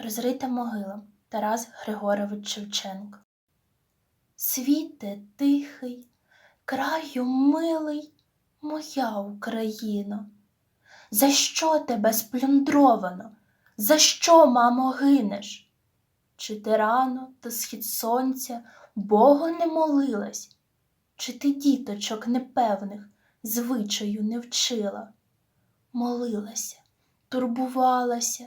Розрита могила Тарас Григорович Шевченко. Світе тихий, краю милий, моя Україно. За що тебе сплюндровано? За що, мамо, гинеш? Чи ти рано та схід сонця Богу не молилась? Чи ти діточок непевних звичаю не вчила? Молилася, турбувалася,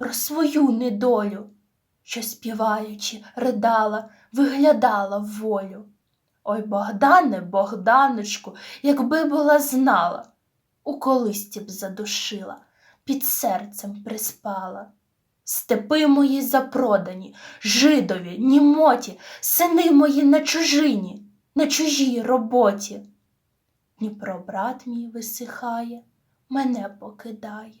про свою недолю, що співаючи, ридала, виглядала в волю. Ой, Богдане, Богданочку, якби була знала, у колисті б задушила, під серцем приспала. Степи мої запродані, жидові, німоті, сини мої на чужині, на чужій роботі. Дніпро брат мій висихає, мене покидає,